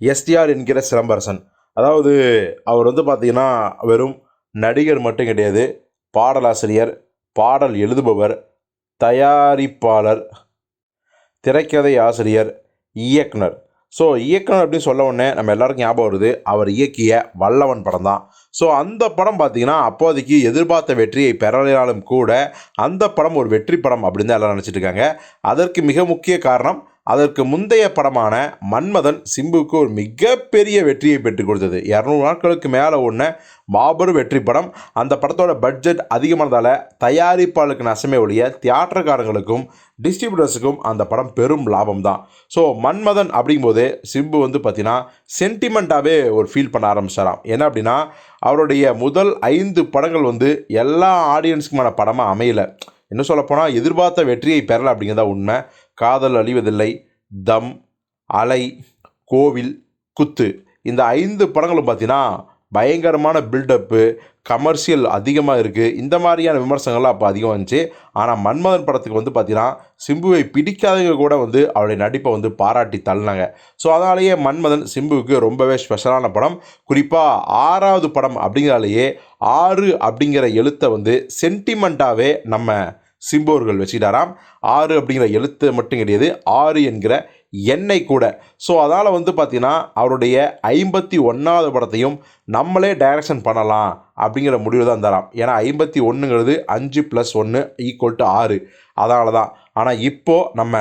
STR என்கிற சிலம்பரசன். அதாவது அவர் வந்து பார்த்திங்கன்னா வெறும் நடிகர் மட்டும் கிடையாது பாடலாசிரியர் பாடல் எழுதுபவர் தயாரிப்பாளர் திரைக்கதை ஆசிரியர் இயக்குனர். ஸோ இயக்குனர் அப்படின்னு சொல்ல உடனே நம்ம எல்லாருக்கும் ஞாபகம் வருது அவர் இயக்கிய வல்லவன் படம் தான். ஸோ அந்த படம் பார்த்தீங்கன்னா அப்போதைக்கு எதிர்பார்த்த வெற்றியை பெறலினாலும் கூட அந்த படம் ஒரு வெற்றி படம் அப்படின்னு தான் எல்லாரும் நினச்சிட்டு இருக்காங்க. அதற்கு மிக முக்கிய காரணம் அதற்கு முந்தைய படமான மன்மதன் சிம்புவுக்கு ஒரு மிகப்பெரிய வெற்றியை பெற்றுக் கொடுத்தது. இரநூறு நாட்களுக்கு மேலே ஒன்று மாபெரும் வெற்றி படம். அந்த படத்தோட பட்ஜெட் அதிகமானதால் தயாரிப்பாளருக்கு நஷ்டமே ஒழிய தியேட்டர்காரங்களுக்கும் டிஸ்ட்ரிபியூட்டர்ஸுக்கும் அந்த படம் பெரும் லாபம் தான் ஸோ மன்மதன் அப்படிங்கும்போது சிம்பு வந்து பார்த்தீங்கன்னா சென்டிமெண்ட்டாகவே ஒரு ஃபீல் பண்ண ஆரம்பிச்சாராம். என்ன அப்படின்னா அவருடைய முதல் ஐந்து படங்கள் வந்து எல்லா ஆடியன்ஸுக்குமான படமாக அமையலை. இன்னும் சொல்லப்போனால் எதிர்பார்த்த வெற்றியை பெறலை அப்படிங்கிறதா உண்மை. காதல் அழிவதில்லை. தம் அலை கோவில் குத்து. இந்த ஐந்து படங்களும் பார்த்தீங்கன்னா பயங்கரமான பில்டப்பு கமர்ஷியல் அதிகமாக இருக்குது இந்த மாதிரியான விமர்சனங்கள்லாம் அப்போ அதிகம் வந்துச்சு ஆனால் மன்மதன் படத்துக்கு வந்து பார்த்தீங்கன்னா சிம்புவை பிடிக்காதவங்க கூட வந்து அவருடைய நடிப்பை வந்து பாராட்டி தள்ளினாங்க. ஸோ அதனாலேயே மன்மதன் சிம்புவுக்கு ரொம்பவே ஸ்பெஷலான படம். குறிப்பாக ஆறாவது படம் அப்படிங்கிறாலேயே ஆறு அப்படிங்கிற எழுத்தை வந்து சென்டிமெண்ட்டாகவே நம்ம சிம்போர்கள் வச்சுக்கிட்டாராம் ஆறு அப்படிங்கிற எழுத்து மட்டும் கிடையாது ஆறு என்கிற எண்ணெய் கூட. ஸோ அதனால் வந்து பார்த்திங்கன்னா அவருடைய ஐம்பத்தி ஒன்றாவது படத்தையும் நம்மளே டைரக்ஷன் பண்ணலாம் அப்படிங்கிற முடிவு தான் தராம் ஏன்னா ஐம்பத்தி ஒன்றுங்கிறது அஞ்சு ப்ளஸ் ஒன்று ஈக்குவல் டு ஆறு. அதனால தான். ஆனால் இப்போது நம்ம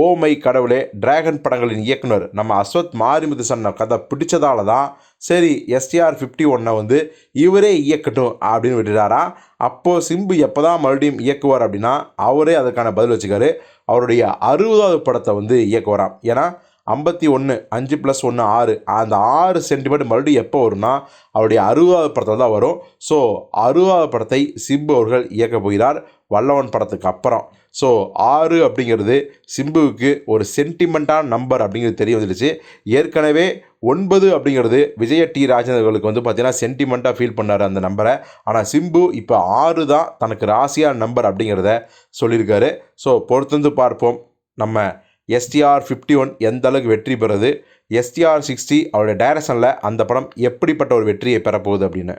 ஓ மை கடவுளே டிராகன் படங்களின் இயக்குனர் நம்ம அஸ்வத் மாரிமுது சொன்ன கதை பிடிச்சதால தான் சரி எஸ்டிஆர் ஃபிஃப்டி ஒன்னை வந்து இவரே இயக்கட்டும் அப்படின்னு விட்டுட்டாரா? அப்போது சிம்பு எப்போ தான் மறுபடியும் இயக்குவார் அப்படின்னா அவரே அதுக்கான பதில் வச்சுக்காரு. அவருடைய அறுபதாவது படத்தை வந்து இயக்குவாராம். ஏன்னா ஐம்பத்தி ஒன்று அஞ்சு ப்ளஸ் ஒன்று ஆறு. அந்த ஆறு சென்டிமீட்டர் மறுபடியும் எப்போ வரும்னா அவருடைய அறுபதாவது படத்தில் தான் வரும். ஸோ அறுபதாவது படத்தை சிம்பு அவர்கள் இயக்க போகிறார் வல்லவன் படத்துக்கு அப்புறம். ஸோ ஆறு அப்படிங்கிறது சிம்புவுக்கு ஒரு சென்டிமெண்ட்டான நம்பர் அப்படிங்கிறது தெரிய வந்துடுச்சு. ஏற்கனவே ஒன்பது அப்படிங்கிறது விஜய டி ராஜேந்திரர்களுக்கு வந்து பார்த்திங்கன்னா சென்டிமெண்ட்டாக ஃபீல் பண்ணார் அந்த நம்பரை ஆனால் சிம்பு இப்போ ஆறு தான் தனக்கு ராசியான நம்பர் அப்படிங்கிறத சொல்லியிருக்காரு. ஸோ பொறுத்திருந்து பார்ப்போம். நம்ம எஸ்டிஆர் ஃபிஃப்டி ஒன் எந்த அளவுக்கு வெற்றி பெறுது? எஸ்டிஆர் சிக்ஸ்டி அவருடைய டைரக்ஷனில் அந்த படம் எப்படிப்பட்ட ஒரு வெற்றியை பெறப்போகுது அப்படின்னு.